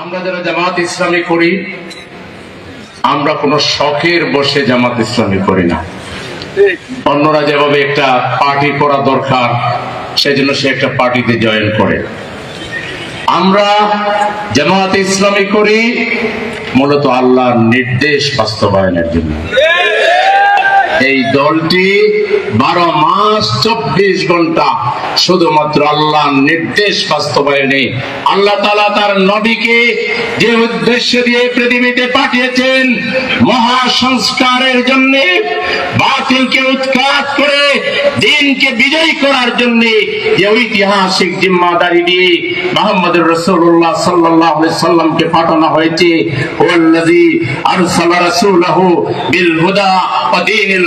আমরা যারা জামাত ইসলামী করি, আমরা কোনো শখের বসে জামাত ইসলামী করি না। অন্যরা যেভাবে একটা পার্টি করা দরকার, সেজন্য সে একটা পার্টিতে জয়েন করে। আমরা জামাত ইসলামী করি, মূলত আল্লাহর নির্দেশ বাস্তবায়নের জন্য। এই দলটি বারো মাস চব্বিশ ঘণ্টা শুধুমাত্র আল্লাহ নির্দেশ বাস্তবায়নে আল্লাহ তালা তার নবীকে যে উদ্দেশ্য দিয়ে পৃথিবীতে পাঠিয়েছেন মহা সংস্কারের জন্য, বাতিলকে উৎখাত করে, দিনকে বিজয়ী করার জন্য যে ঐতিহাসিক জিম্মাদারি দিয়ে মোহাম্মদ রসুল্লাহ সাল্লাহ সাল্লামকে পাঠানো হয়েছে ওয়াল্লাযী আরসালা রাসূলাহু বিল হুদা ওয়া দীনিল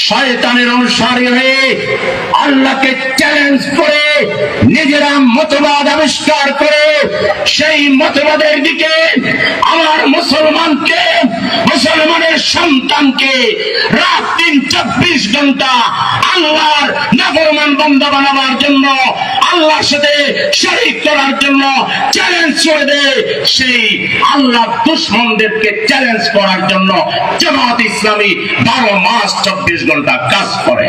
শয়তানের অনুসারী হয়ে আল্লাহকে চ্যালেঞ্জ করে নিজেরা মতবাদ আবিষ্কার করে সেই মতবাদের দিকে আমার মুসলমানকে, মুসলমানের সন্তানকে রাত দিন চব্বিশ ঘণ্টা আল্লাহর নাফরমান বন্ধা বানাবার জন্য, আল্লাহর সাথে শরীক করার জন্য চ্যালেঞ্জ করে দেয় সেই আল্লাহ দুশ্মনদেরকে চ্যালেঞ্জ করার জন্য জামাত ইসলামী বারো মাস চব্বিশ ঘণ্টা কাজ করে।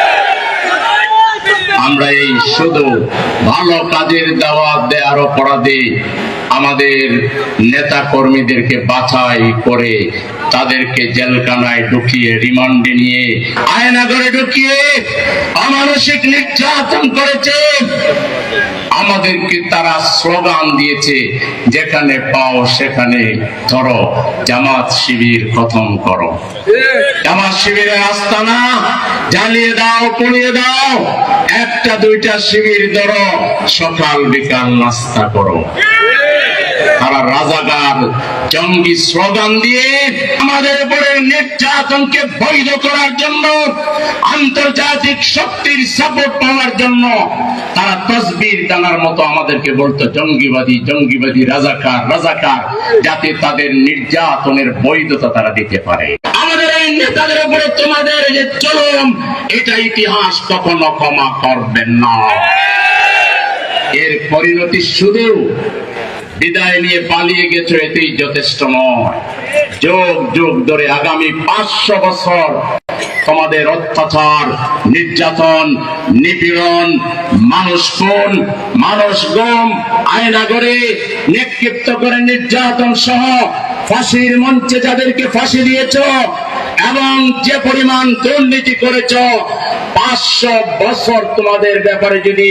আমরা এই শুধু ভালো কাজের দাওয়াত দেওয়ার অপরাধে আমাদের নেতা কর্মীদেরকে বাছাই করে তাদেরকে জেলখানায় ঢুকিয়ে রিমান্ডে নিয়ে আয়নাগরে ঢুকিয়ে অমানসিক নির্যাতন করেছে। আমাদেরকে তারা স্লোগান দিয়েছে, যেখানে পাও সেখানে ধরো, জামাত শিবির খতম করো। জামাত শিবিরে আস্তানা, জ্বালিয়ে দাও, পুড়িয়ে দাও, একটা দুইটা শিবির ধরো, সকাল বিকাল নাস্তা করো। তারা রাজাকার। জঙ্গি স্লোগান দিয়ে আমাদের উপরে নির্যাতনকে বৈধ করার জন্য, আন্তর্জাতিক শক্তির সাপোর্ট পাওয়ার জন্য তারা তসবির টানার মতো আমাদেরকে বলতো, জঙ্গিবাদী জঙ্গিবাদী, রাজাকার রাজাকার, যাতে তাদের নির্যাতনের বৈধতা তারা দিতে পারে। আমাদের এই নেতাদের উপরে তোমাদের যে চলম এটা ইতিহাস কখনো ক্ষমা করবেন না। এর পরিণতি শুধু বিদায় নিয়ে পালিয়ে গেছে এতেই যথেষ্ট নয়। যোগ যোগ ধরে আগামী পাঁচশো বছর তোমাদের অত্যাচার, নির্যাতন, নিপীড়ন, মানুষ খুন, মানুষ গম, আয়না করে নিক্ষিপ্ত করে নির্যাতন সহ ফাঁসির মঞ্চে যাদেরকে ফাঁসি দিয়েছ এবং যে পরিমাণ দুর্নীতি করেছ, পাঁচশো বছর তোমাদের ব্যাপারে যদি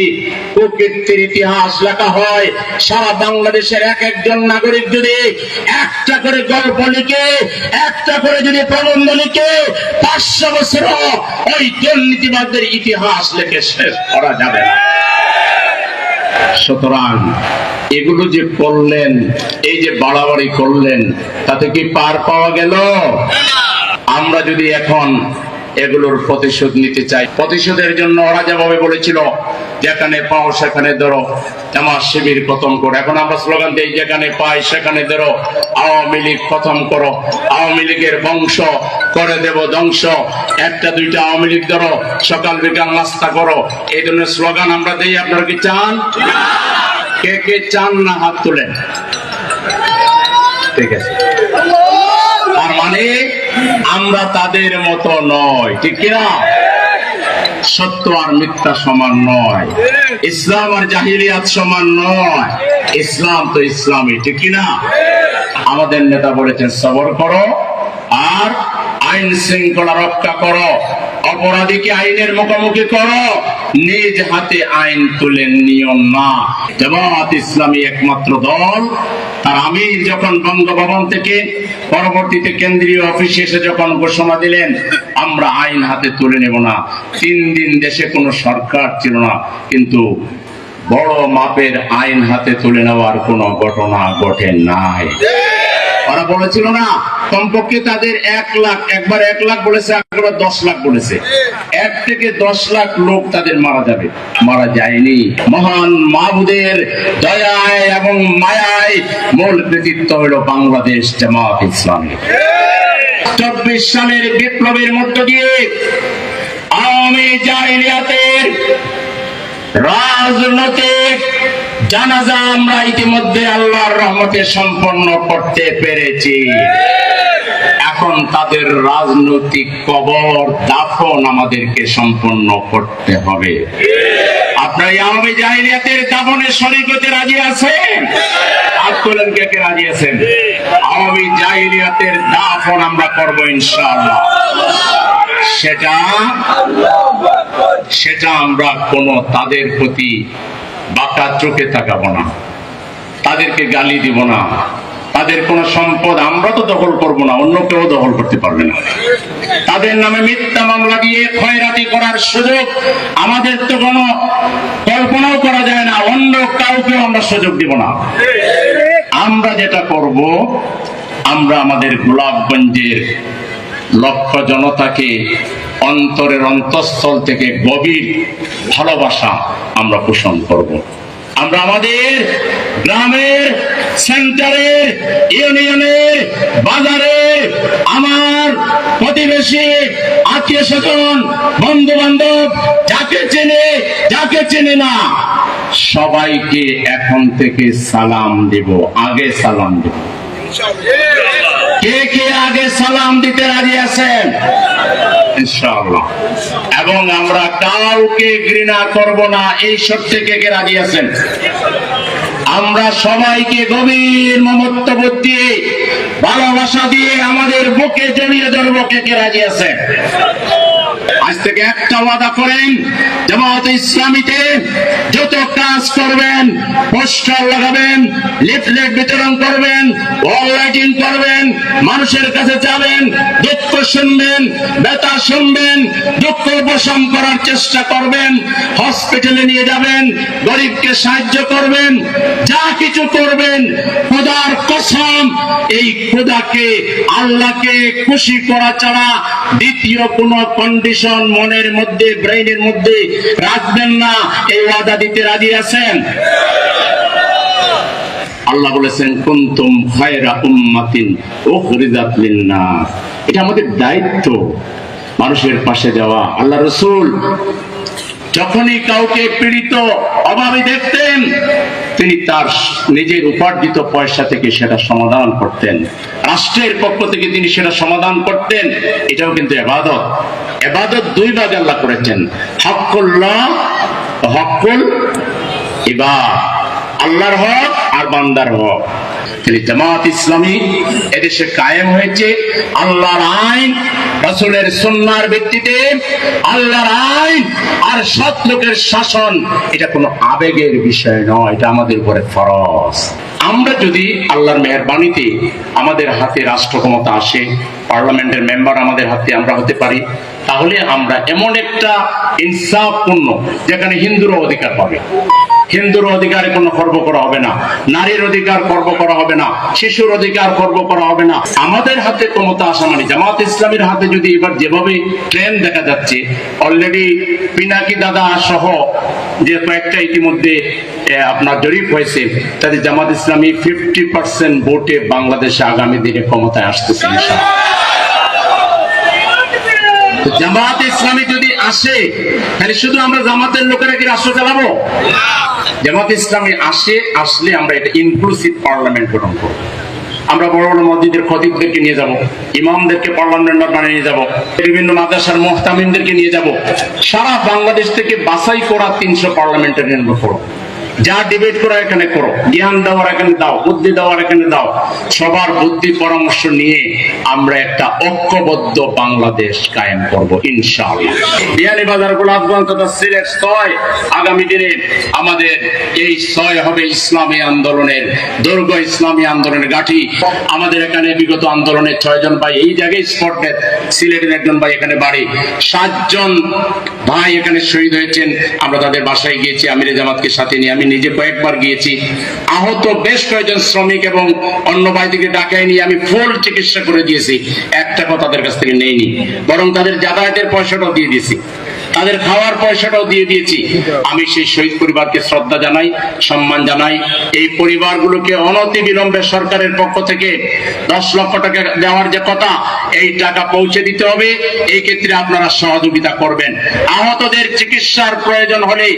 প্রকৃতির ইতিহাস লেখা হয়, সারা বাংলাদেশের এক একজন নাগরিক যদি একটা করে গল্প লিখে, একটা করে যদি প্রবন্ধ লিখে, পাঁচশো বছর ওই দুর্নীতিবাদদের ইতিহাস লিখে শেষ করা যাবে না। সুতরাং এগুলো যে করলেন, এই যে বাড়াবাড়ি করলেন, তাতে কি পার পাওয়া গেল? আমরা যদি এখন এগুলোর প্রতিশোধ নিতে চাই, প্রতিশোধের জন্য ওরা যেভাবে বলেছিল যেখানে পাও সেখানে ধরো, জামাত শিবির খতম করো। এখন আমরা স্লোগান দিই, যেখানে পাই সেখানে ধরো, আওয়ামী লীগ খতম করো। আওয়ামী লীগের বংশ করে দেব ধ্বংস। একটা, দুইটা আওয়ামী লীগ ধরো, সকাল বিকাল নাস্তা করো। এই ধরনের স্লোগান আমরা দিই, আপনারা কি চান? কে কে চান না হাত তুলেন? ঠিক আছে। তার মানে আমরা তাদের মতো নয়, ঠিক কিনা? সত্য আর মিথ্যা সমান নয়। ইসলাম আর জাহিলিয়াত সমান নয়। ইসলাম তো ইসলামই, ঠিক না? আমাদের নেতা বলেছেন, সবর করো আর আইন শৃঙ্খলা রক্ষা করো। অপরাধীকে আইনের মুখোমুখি করো। নিজ হাতে আইন তুলে নিও না। জামাত ইসলামী একমাত্র দল। তার আমির যখন বঙ্গভবন থেকে পরবর্তীতে কেন্দ্রীয় অফিসে এসে যখন ঘোষণা দিলেন, আমরা আইন হাতে তুলে নেব না। তিন দিন দেশে কোনো সরকার ছিল না। কিন্তু বড় মাপের আইন হাতে তুলে নেওয়ার কোনো ঘটনা ঘটে নাই। ওরা বলেছিল না, কমপক্ষে তাদের এক লাখ, একবার এক লাখ বলেছে একবার দশ লাখ বলেছে। এক থেকে দশ লাখ লোক তাদের মারা যাবে। মারা যায়নি। মহান মাহবুদের দয়ায় এবং মায়ায় মূল কৃতিত্ব হলো বাংলাদেশ জামাত ইসলামী। চব্বিশ সালের বিপ্লবের মধ্য দিয়ে আওয়ামী জাহিলিয়াতের রাজনৈতিক জানাজা আমরা ইতিমধ্যে আল্লাহর রহমতে সম্পন্ন করতে পেরেছি। এখন তাদের রাজনৈতিক কবর দাফন আমাদেরকে সম্পন্ন করতে হবে। আপনার আওয়ামী জাহিলিয়াতের দাফনে শরীর হতে রাজি আছেন? হাত কে রাজি আছেন? আওয়ামী জাহিলিয়াতের দাফন আমরা করব ইনশাআল্লাহ। সেটা সেটা আমরা কোনো তাদের প্রতি বাঁকা চোখে তাকাবো না। তাদেরকে গালি দিব না। তাদের কোনো সম্পদ আমরা তো দখল করব না, অন্য কেউ দখল করতে পারবে না। তাদের নামে মিথ্যা মামলা দিয়ে খয়রাতি করার সুযোগ আমাদের তো কোনো কল্পনাও করা যায় না, অন্য কাউকে আমরা সুযোগ দিব না। আমরা যেটা করব, আমরা আমাদের গোলাপগঞ্জের লক্ষ জনতাকে অন্তরের অন্তঃস্থল থেকে গভীর ভালোবাসা আমরা পোষণ করব। আমরা আমাদের গ্রামের সেন্টারে ইউনিয়নে বাজারে আমার প্রতিবেশী, আত্মীয় স্বজন বন্ধু বান্ধব যাকে চেনে যাকে চেনে না, সবাইকে এখন থেকে সালাম দেব, আগে সালাম দেব কে কে আগে সালাম দিতে রাজি আছেন? ইনশাআল্লাহ। এবং আমরা কাউকে ঘৃণা করব না এই সত্যে কে কে রাজি আছেন? আমরা সবাইকে গভীর মমত্ববোধ দিয়ে ভালোবাসা দিয়ে আমাদের বুকে জড়িয়ে ধরবো কে কে রাজি আছেন। আজ থেকে একটা ওয়াদা করেন জামাত ইসলামীতে যত কাজ করবেন, পোস্টার লাগাবেন, লিফলেট বিতরণ করবেন লাইটিং করবেন, মানুষের কাছে যাবেন, দুঃখ শুনবেন, ব্যথা শুনবেন, দুঃখ উপশম করার চেষ্টা করবেন, হসপিটালে নিয়ে যাবেন, গরিবকে সাহায্য করবেন, যা কিছু করবেন, খোদার কসম, এই খোদাকে, আল্লাহকে খুশি করা ছাড়া দ্বিতীয় কোন কন্ডিশন মনের মধ্যে, ব্রেইনের মধ্যে রাখবেন না। এই ওয়াদা দিতে রাজি আছেন? আল্লাহ বলেছেন, কুন্তুম খায়রা উম্মাতিন উখরিজাত লিন-নাস। এটা আমাদের দায়িত্ব, মানুষের পাশে যাওয়া। আল্লাহ রসুল যখনই কাউকে পীড়িত, অভাবে দেখতেন, তিনি তার নিজের উপার্জিত পয়সা থেকে সেটা সমাধান করতেন। রাষ্ট্রের পক্ষ থেকে তিনি সেটা সমাধান করতেন। এটাও কিন্তু এবাদত। এবাদত দুই ভাগে আল্লাহ করেছেন। হকুল্লাহ হকুল ইবাদ। আল্লাহর হক আর বান্দার হক। তাহলে জামাত ইসলামী এদেশে কায়েম হয়েছে। আল্লাহর আইন, রাসূলের সুন্নাহর ভিত্তিতে আল্লাহর আইন আর সৎ লোকের শাসন, এটা কোনো আবেগের বিষয় নয়, এটা আমাদের উপরে ফরজ। আমরা যদি আল্লাহর মেহরবানিতে আমাদের হাতে রাষ্ট্র ক্ষমতা আসে, পার্লামেন্টের মেম্বার আমাদের হাতে আমরা হতে পারি, তাহলে আমরা এমন একটা ইনসাফপূর্ণ, যেখানে হিন্দুরা অধিকার পাবে। হিন্দুর অধিকারে কোনো খর্ব করা হবে না, নারীর অধিকার খর্ব করা হবে না, শিশুর অধিকার খর্ব করা হবে না আমাদের হাতে ক্ষমতা আসা মানে জামাত ইসলামের হাতে যদি এবার যেভাবে ট্রেন দেখা যাচ্ছে অলরেডি পিনাকি দাদা সহ যে কয়েকটা ইতিমধ্যে আপনার জরিপ হয়েছে, তাতে জামাত ইসলামী ফিফটি পার্সেন্ট ভোটে বাংলাদেশে আগামী দিনে ক্ষমতায় আসতেছে। জামাত ইসলামী যদি আসে, তাহলে শুধু আমরা জামাতের লোকেরা কি রাষ্ট্র চালাবো জামাত ইসলামী আসে, আসলে আমরা এটা ইনক্লুসিভ পার্লামেন্ট গঠন করব। আমরা বড় বড় মসজিদের খতিবদেরকে নিয়ে যাব, ইমামদেরকে পার্লামেন্ট বানিয়ে নিয়ে যাব, বিভিন্ন মাদ্রাসার মোহতামিনদেরকে নিয়ে যাব। সারা বাংলাদেশ থেকে বাছাই করা তিনশো পার্লামেন্টের মেম্বার করব যা ডিবেট করো এখানে করো। জ্ঞান দেওয়ার এখানে দাও, বুদ্ধি দেওয়ার এখানে দাও। সবার বুদ্ধি পরামর্শ নিয়ে আমরা একটা ঐক্যবদ্ধ বাংলাদেশ কায়েম করব, ইনশাআল্লাহ। তথা সিলেট ছয় আগামী দিনে আমাদের এই ছয় হবে ইসলামী আন্দোলনের, দুর্গ ইসলামী আন্দোলনের গাঠি আমাদের এখানে বিগত আন্দোলনের ছয়জন ভাই, এই জায়গায় স্পট ডেথ সিলেটের একজন ভাই এখানে বাড়ি। সাতজন ভাই এখানে শহীদ হয়েছেন, আমরা তাদের বাসায় গিয়েছি, আমিরে জামাতকে সাথে নিয়ে। আমি নিজে কয়েকবার গিয়েছি। আহত বেশ কয়েকজন শ্রমিক এবং অন্য ভাইদিকে ডাকায় নিয়ে আমি ফুল চিকিৎসা করে দিয়েছি। একটা কথা তাদের কাছ থেকে নেইনি। বরং তাদের যাতায়াতের পয়সাটাও দিয়ে দিয়েছি। তাদের খাওয়ার পয়সাটাও দিয়ে দিয়েছি। আমি সেই শহীদ পরিবারকে শ্রদ্ধা জানাই, সম্মান জানাই। এই পরিবারগুলোকে অনতি বিলম্বে সরকারের পক্ষ থেকে দশ লক্ষ টাকা দেওয়ার যে কথা, এই টাকা পৌঁছে দিতে হবে। এই ক্ষেত্রে আপনারা সহযোগিতা করবেন। আহতদের চিকিৎসার প্রয়োজন হলে,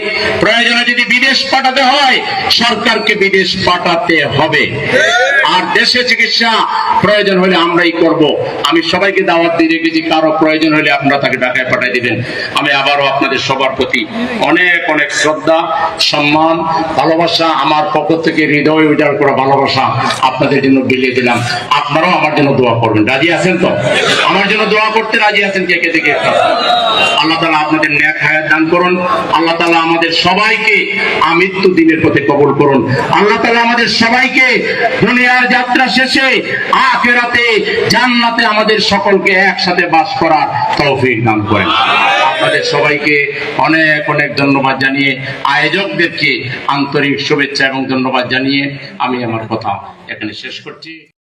প্রয়োজনে যদি বিদেশ পাঠাতে হয়, সরকারকে বিদেশ পাঠাতে হবে। আর দেশে চিকিৎসা প্রয়োজন হলে আমরাই করব। আমি সবাইকে দাওয়াত দিয়ে রেখেছি, কারও প্রয়োজন হলে আপনারা তাকে ঢাকায় পাঠিয়ে দিবেন। আমি আবারও আপনাদের সবার প্রতি অনেক অনেক শ্রদ্ধা, সম্মান, ভালোবাসা, আমার পক্ষ থেকে হৃদয় উজাড় করা ভালোবাসা আপনাদের জন্য বিলিয়ে দিলাম। আপনারাও আমার জন্য দোয়া করবেন। রাজি আছেন তো? আমার জন্য দোয়া করতে রাজি আছেন কে কে দেখে আল্লাহ তালা আপনাদের ন্যাক হায়াত দান করুন। আল্লাহ তালা আমাদের সবাইকে আমৃত্যু দিনের পথে কবল করুন। আল্লাহ তালা আমাদের সবাইকে দুনিয়ার যাত্রা শেষে আখেরাতে জান্নাতে আমাদের সকলকে একসাথে বাস করার তৌফিক দান করেন। আপনাদের সবাইকে অনেক অনেক ধন্যবাদ জানিয়ে, আয়োজকদেরকে আন্তরিক শুভেচ্ছা এবং ধন্যবাদ জানিয়ে আমি আমার কথা এখানে শেষ করছি।